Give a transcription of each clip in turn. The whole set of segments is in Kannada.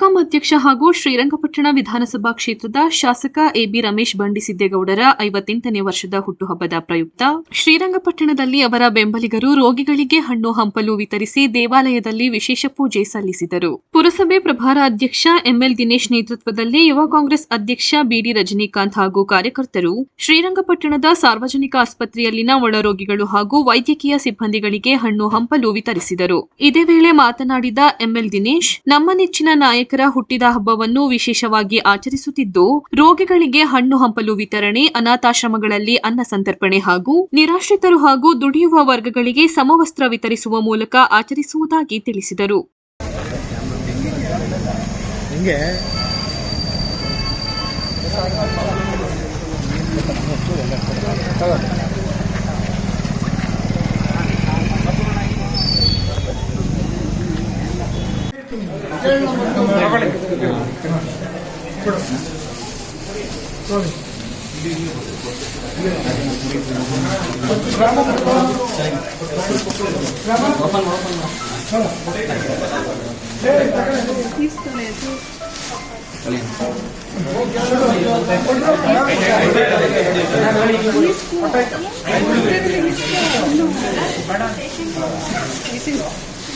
ಬೆಸ್ಕಾಂ ಅಧ್ಯಕ್ಷ ಹಾಗೂ ಶ್ರೀರಂಗಪಟ್ಟಣ ವಿಧಾನಸಭಾ ಕ್ಷೇತ್ರದ ಶಾಸಕ ಎಬಿ ರಮೇಶ್ ಬಂಡಿಸಿದ್ದೇಗೌಡರ ಐವತ್ತೆಂಟನೇ ವರ್ಷದ ಹುಟ್ಟುಹಬ್ಬದ ಪ್ರಯುಕ್ತ. ಶ್ರೀರಂಗಪಟ್ಟಣದಲ್ಲಿ ಅವರ ಬೆಂಬಲಿಗರು ರೋಗಿಗಳಿಗೆ ಹಣ್ಣು ಹಂಪಲು ವಿತರಿಸಿ ದೇವಾಲಯದಲ್ಲಿ ವಿಶೇಷ ಪೂಜೆ ಸಲ್ಲಿಸಿದರು. ಪುರಸಭೆ ಪ್ರಭಾರ ಅಧ್ಯಕ್ಷ ಎಂಎಲ್ ದಿನೇಶ್ ನೇತೃತ್ವದಲ್ಲಿ ಯುವ ಕಾಂಗ್ರೆಸ್ ಅಧ್ಯಕ್ಷ ಬಿಡಿ ರಜನಿಕಾಂತ್ ಹಾಗೂ ಕಾರ್ಯಕರ್ತರು ಶ್ರೀರಂಗಪಟ್ಟಣದ ಸಾರ್ವಜನಿಕ ಆಸ್ಪತ್ರೆಯಲ್ಲಿನ ಒಳರೋಗಿಗಳು ಹಾಗೂ ವೈದ್ಯಕೀಯ ಸಿಬ್ಬಂದಿಗಳಿಗೆ ಹಣ್ಣು ಹಂಪಲು ವಿತರಿಸಿದರು. ಇದೇ ವೇಳೆ ಮಾತನಾಡಿದ ಎಂಎಲ್ ದಿನೇಶ್, ನಮ್ಮ ನೆಚ್ಚಿನ ನಾಯಕರ ಹುಟ್ಟಿದ ಹಬ್ಬವನ್ನು ವಿಶೇಷವಾಗಿ ಆಚರಿಸುತ್ತಿದ್ದು, ರೋಗಿಗಳಿಗೆ ಹಣ್ಣು ಹಂಪಲು ವಿತರಣೆ, ಅನಾಥಾಶ್ರಮಗಳಲ್ಲಿ ಅನ್ನ ಸಂತರ್ಪಣೆ ಹಾಗೂ ನಿರಾಶ್ರಿತರು ಹಾಗೂ ದುಡಿಯುವ ವರ್ಗಗಳಿಗೆ ಸಮವಸ್ತ್ರ ವಿತರಿಸುವ ಮೂಲಕ ಆಚರಿಸುವುದಾಗಿ ತಿಳಿಸಿದರು. తీసుకో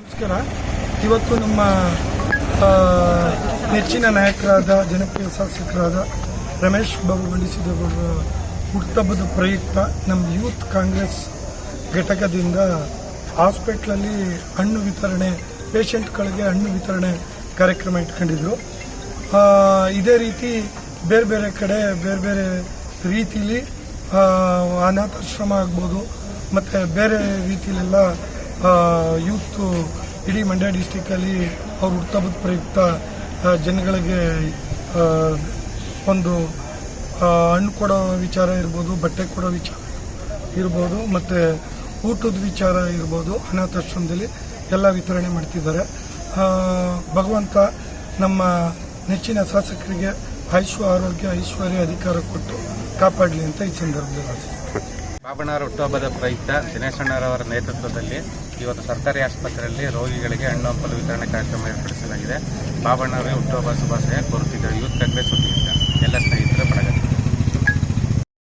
ನಮಸ್ಕಾರ. ಇವತ್ತು ನಮ್ಮ ನೆಚ್ಚಿನ ನಾಯಕರಾದ, ಜನಪ್ರಿಯ ಶಾಸಕರಾದ ರಮೇಶ್ ಬಾಬು ಮಂಡಿಸಿದವರ ಹುಟ್ಟುಹಬ್ಬದ ಪ್ರಯುಕ್ತ ನಮ್ಮ ಯೂತ್ ಕಾಂಗ್ರೆಸ್ ಘಟಕದಿಂದ ಹಾಸ್ಪಿಟ್ಲಲ್ಲಿ ಹಣ್ಣು ವಿತರಣೆ, ಪೇಷಂಟ್ಗಳಿಗೆ ಹಣ್ಣು ವಿತರಣೆ ಕಾರ್ಯಕ್ರಮ ಇಟ್ಕೊಂಡಿದ್ರು. ಇದೇ ರೀತಿ ಬೇರೆ ಬೇರೆ ಕಡೆ, ಬೇರೆ ಬೇರೆ ರೀತಿಲಿ ಅನಾಥಾಶ್ರಮ ಆಗ್ಬೋದು, ಮತ್ತು ಬೇರೆ ರೀತಿಲೆಲ್ಲ ಯೂತ್ ಇಡೀ ಮಂಡ್ಯ ಡಿಸ್ಟಿಕಲ್ಲಿ ಅವ್ರ ಹುಟ್ಟಬದ ಪ್ರಯುಕ್ತ ಜನಗಳಿಗೆ ಒಂದು ಹಣ್ಣು ಕೊಡೋ ವಿಚಾರ ಇರ್ಬೋದು, ಬಟ್ಟೆ ಕೊಡೋ ವಿಚಾರ ಇರ್ಬೋದು, ಮತ್ತು ಊಟದ ವಿಚಾರ ಇರ್ಬೋದು, ಅನಾಥಾಶ್ರಮದಲ್ಲಿ ಎಲ್ಲ ವಿತರಣೆ ಮಾಡ್ತಿದ್ದಾರೆ. ಭಗವಂತ ನಮ್ಮ ನೆಚ್ಚಿನ ಶಾಸಕರಿಗೆ ಆಯುಷು ಆರೋಗ್ಯ, ಐಶ್ವರ್ಯ ಅಧಿಕಾರ ಕೊಟ್ಟು ಕಾಪಾಡಲಿ ಅಂತ ಈ ಸಂದರ್ಭದಲ್ಲಿ ಬಾಬಣ್ಣವರ ಹುಟ್ಟುಹಬ್ಬದ ಪ್ರಯುಕ್ತ ದಿನೇಶಣ್ಣರವರ ನೇತೃತ್ವದಲ್ಲಿ ಇವತ್ತು ಸರ್ಕಾರಿ ಆಸ್ಪತ್ರೆಯಲ್ಲಿ ರೋಗಿಗಳಿಗೆ ಹಣ್ಣು, ಹಂಪಲು ವಿತರಣೆ ಕಾರ್ಯಕ್ರಮ ಏರ್ಪಡಿಸಲಾಗಿದೆ. ಬಾಬಣ್ಣವರಿಗೆ ಹುಟ್ಟುಹಬ್ಬ ಶುಭಾಶಯ ಕೋರುತ್ತಿದ್ದಾರೆ ಯೂತ್ ಕಾಂಗ್ರೆಸ್ ವತಿಯಿಂದ.